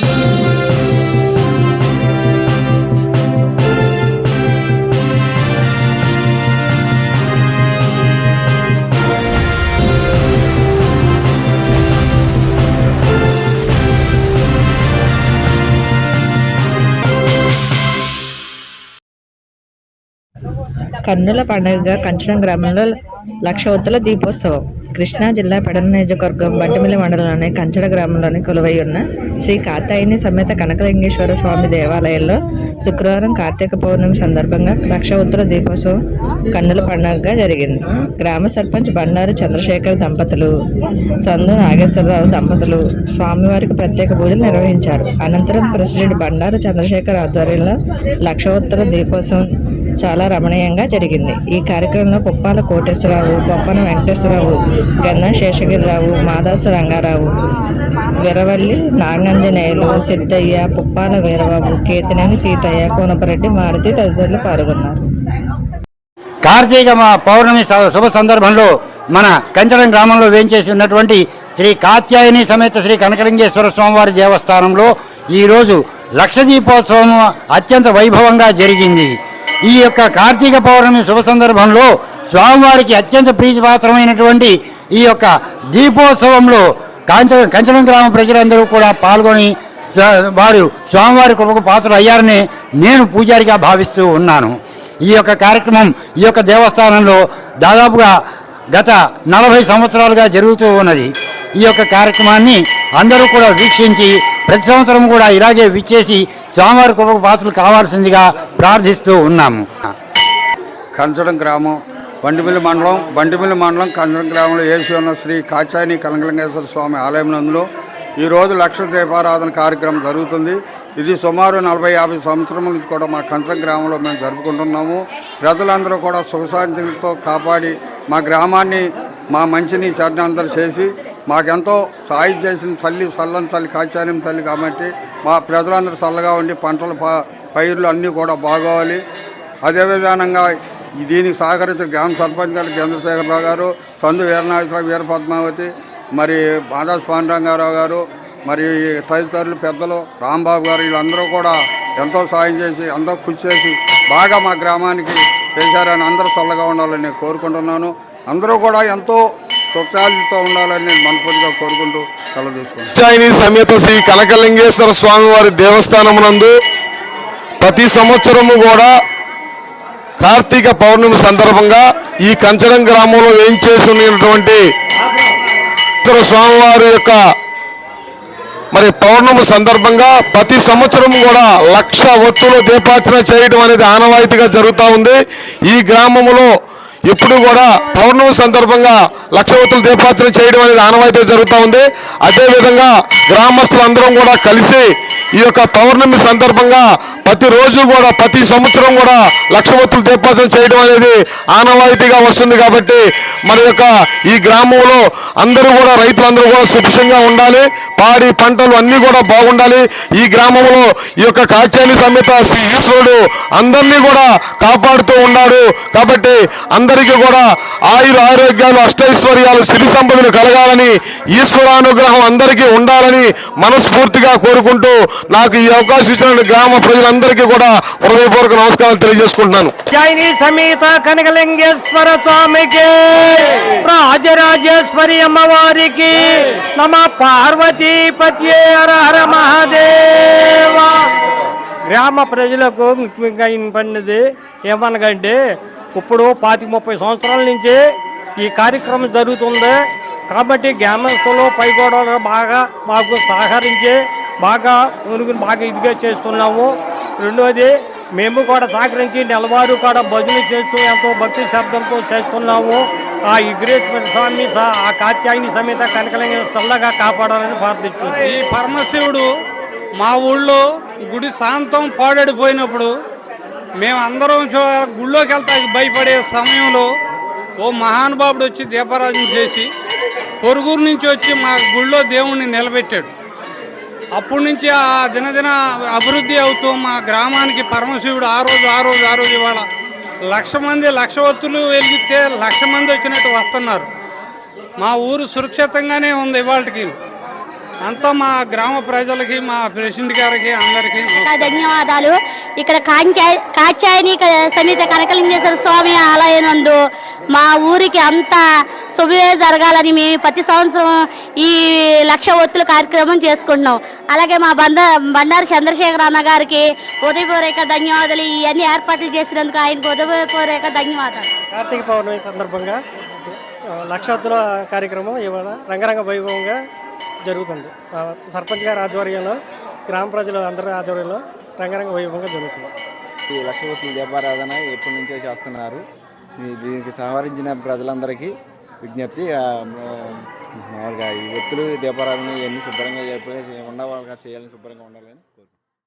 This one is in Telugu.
Thank you. కన్నుల పండుగగా కంచడం గ్రామంలో లక్ష ఒత్తుల దీపోత్సవం. కృష్ణా జిల్లా పెడన నియోజకవర్గం బట్టిమిల్లి మండలంలోని కంచడ గ్రామంలోని కొలువై ఉన్న శ్రీ కాతాయిని సమేత కనకలింగేశ్వర స్వామి దేవాలయంలో శుక్రవారం కార్తీక పౌర్ణమి సందర్భంగా లక్ష ఉత్తర దీపోత్సవం కన్నుల పండుగగా జరిగింది. గ్రామ సర్పంచ్ బండారు చంద్రశేఖర్ దంపతులు సందు నాగేశ్వరరావు దంపతులు స్వామివారికి ప్రత్యేక పూజలు నిర్వహించారు. అనంతరం ప్రెసిడెంట్ బండారు చంద్రశేఖర్ ఆధ్వర్యంలో లక్ష ఉత్తర దీపోత్సవం చాలా రమణీయంగా జరిగింది. ఈ కార్యక్రమంలో కుప్పాల కోటేశ్వరరావు బొప్పన వెంకటేశ్వరరావు గన్న శేషగిరిరావు మాదాస రంగారావు వీరవల్లి నాగంజనేయులు సిద్ధయ్య పుప్పాల వీరబాబు కేతినేని సీతయ్య కోనపరెడ్డి మారుతి తదితరులు పాల్గొన్నారు. కార్తీక పౌర్ణమి శుభ సందర్భంలో మన కంచడం గ్రామంలో వేంచేసి ఉన్నటువంటి శ్రీ కాత్యాయని సమేత శ్రీ కనకలింగేశ్వర స్వామివారి దేవస్థానంలో ఈరోజు లక్ష దీపోత్సవం అత్యంత వైభవంగా జరిగింది. ఈ యొక్క కార్తీక పౌర్ణమి శుభ సందర్భంలో స్వామివారికి అత్యంత ప్రీతిపాత్రమైనటువంటి ఈ యొక్క దీపోత్సవంలో కాంచ కంచడం గ్రామ ప్రజలందరూ కూడా పాల్గొని స- వారు స్వామివారి కృపకు పాత్రలు అయ్యారని నేను పూజారిగా భావిస్తూ ఉన్నాను. ఈ యొక్క కార్యక్రమం ఈ యొక్క దేవస్థానంలో దాదాపుగా గత నలభై సంవత్సరాలుగా జరుగుతూ ఉన్నది. ఈ యొక్క కార్యక్రమాన్ని అందరూ కూడా వీక్షించి ప్రతి సంవత్సరం కూడా ఇలాగే విచ్చేసి స్వామివారి కృపకు పాత్రలు కావాల్సిందిగా ప్రార్థిస్తూ ఉన్నాము. కంచడం గ్రామం బండిమిల్లి మండలం బండిమిల్లి మండలం కంచడం గ్రామంలో ఏసీ ఉన్న శ్రీ కాచాయని కనకలింగేశ్వర స్వామి ఆలయం నందులో ఈరోజు లక్ష దీపారాధన కార్యక్రమం జరుగుతుంది. ఇది సుమారు నలభై యాభై సంవత్సరం నుంచి కూడా మా కంచడం గ్రామంలో మేము జరుపుకుంటున్నాము. ప్రజలందరూ కూడా సుఖశాంతితో కాపాడి మా గ్రామాన్ని మా మంచిని చెడ్డ అందరూ చేసి మాకెంతో సాయం చేసిన తల్లి చల్లని తల్లి కాచార్యం తల్లి కాబట్టి మా ప్రజలందరూ చల్లగా ఉండి పంటలు ప- పైర్లు అన్నీ కూడా బాగోవాలి. అదేవిధానంగా దీనికి సహకరించిన గ్రామ సర్పంచ్ గారు చంద్రశేఖరరావు గారు సందు వీరనాగేశ్వరరావు వీర పద్మావతి మరి మాదాస్ పాండరంగారావు గారు మరి తదితరులు పెద్దలు రాంబాబు గారు వీళ్ళందరూ కూడా ఎంతో సాయం చేసి ఎంతో కృషి చేసి బాగా మా గ్రామానికి చేశారని అందరూ చల్లగా ఉండాలని నేను కోరుకుంటున్నాను. అందరూ కూడా ఎంతో సుఖాలతో ఉండాలని నేను మనస్ఫూర్తిగా కోరుకుంటూ సెలవు సమేత శ్రీ కనకలింగేశ్వర స్వామివారి దేవస్థానమునందు ప్రతి సంవత్సరము కూడా కార్తీక పౌర్ణమి సందర్భంగా ఈ కంచడం గ్రామంలో ఏం ఉన్నటువంటి స్వామివారి యొక్క మరి పౌర్ణమి సందర్భంగా ప్రతి సంవత్సరం కూడా లక్ష ఒత్తులు దీపార్చన చేయడం అనేది ఆనవాయితీగా జరుగుతూ ఉంది. ఈ గ్రామంలో ఇప్పుడు కూడా పౌర్ణమి సందర్భంగా లక్షవతులు ఒత్తులు దీపార్చన చేయడం అనేది ఆనవాయితీ జరుగుతూ ఉంది. అదేవిధంగా గ్రామస్తులందరం కూడా కలిసి ఈ యొక్క పౌర్ణమి సందర్భంగా ప్రతిరోజు కూడా ప్రతి సంవత్సరం కూడా లక్షవత్తులు ఒత్తులు చేయడం అనేది ఆనవాయితీగా వస్తుంది కాబట్టి మన యొక్క ఈ గ్రామంలో అందరూ కూడా రైతులందరూ కూడా సుభిక్షంగా ఉండాలి. పాడి పంటలు అన్నీ కూడా బాగుండాలి. ఈ గ్రామంలో ఈ యొక్క కాచాలి సమేత శ్రీ ఈశ్వరుడు అందరినీ కూడా కాపాడుతూ ఉన్నాడు. కాబట్టి అందరికీ కూడా ఆయుర ఆరోగ్యాలు అష్టైశ్వర్యాలు సిరి సంపదలు కలగాలని ఈశ్వరానుగ్రహం అందరికీ ఉండాలని మనస్ఫూర్తిగా కోరుకుంటూ నాకు ఈ అవకాశం ఇచ్చిన గ్రామ ప్రజలందరికీ కూడా హృదయపూర్వక నమస్కారాలు తెలియజేసుకుంటున్నాను. సమేత కనకలింగేశ్వర స్వామికి రాజరాజేశ్వరి అమ్మవారికి నమ పార్వతీ పతి హర గ్రామ ప్రజలకు ముఖ్యంగా పడినది ఏమనగంటే ఇప్పుడు పాతిక ముప్పై సంవత్సరాల నుంచి ఈ కార్యక్రమం జరుగుతుంది. కాబట్టి గ్రామస్తులు పైగోడలు బాగా మాకు సహకరించి బాగా మునుగుని బాగా ఇదిగా చేస్తున్నాము. రెండోది మేము కూడా సహకరించి నెలవారు కూడా భజన చేస్తూ ఎంతో భక్తి శబ్దంతో చేస్తున్నాము. ఆ విఘ్నేశ్వర స్వామి ఆ కాత్యాయని సమేత కనకలింగ చల్లగా కాపాడాలని ప్రార్థిస్తుంది ఈ పరమశివుడు మా ఊళ్ళో గుడి శాంతం పాడడిపోయినప్పుడు మేము అందరం గుళ్ళోకి వెళ్తా భయపడే సమయంలో ఓ మహానుభావుడు వచ్చి దీపారాధన చేసి పొరుగురు నుంచి వచ్చి మా గుళ్ళో దేవుణ్ణి నిలబెట్టాడు. అప్పటి నుంచి ఆ దినదిన అభివృద్ధి అవుతూ మా గ్రామానికి పరమశివుడు ఆ రోజు ఆ రోజు ఆ రోజు ఇవాళ లక్ష మంది లక్ష ఒత్తులు వెలిగితే లక్ష మంది వచ్చినట్టు వస్తున్నారు. మా ఊరు సురక్షితంగానే ఉంది ఇవాళకి. అంతా మా గ్రామ ప్రజలకి మా ప్రెసిడెంట్ గారికి అందరికీ. ధన్యవాదాలు. ఇక్కడ కాంచా కాచాయని సమేత కనకలింగేశ్వర స్వామి ఆలయం నందు మా ఊరికి అంతా శుభమే జరగాలని మేము ప్రతి సంవత్సరం ఈ లక్ష ఒత్తుల కార్యక్రమం చేసుకుంటున్నాం. అలాగే మా బంద బండారు చంద్రశేఖర్ అన్న గారికి ఉదయపూర్వక ధన్యవాదాలు. ఇవన్నీ ఏర్పాట్లు చేసినందుకు ఆయనకు ఉదయపూర్వక ధన్యవాదాలు. కార్తీక పౌర్ణమి సందర్భంగా ఆ, లక్షాబ్దుల కార్యక్రమం ఇవాళ రంగరంగ వైభవంగా జరుగుతుంది. సర్పంచ్ గారి ఆధ్వర్యంలో గ్రామ ప్రజల అందరి ఆధ్వర్యంలో రంగరంగ వైభవంగా జరుగుతుంది. ఈ లక్షవత్తుల దీపారాధన ఎప్పటి నుంచో చేస్తున్నారు. దీనికి సహకరించిన ప్రజలందరికీ విజ్ఞప్తి మామూలుగా ఈ ఒత్తులు దీపారాధన ఇవన్నీ శుభ్రంగా ఏర్పడే ఉండాలి చేయాలని శుభ్రంగా ఉండాలని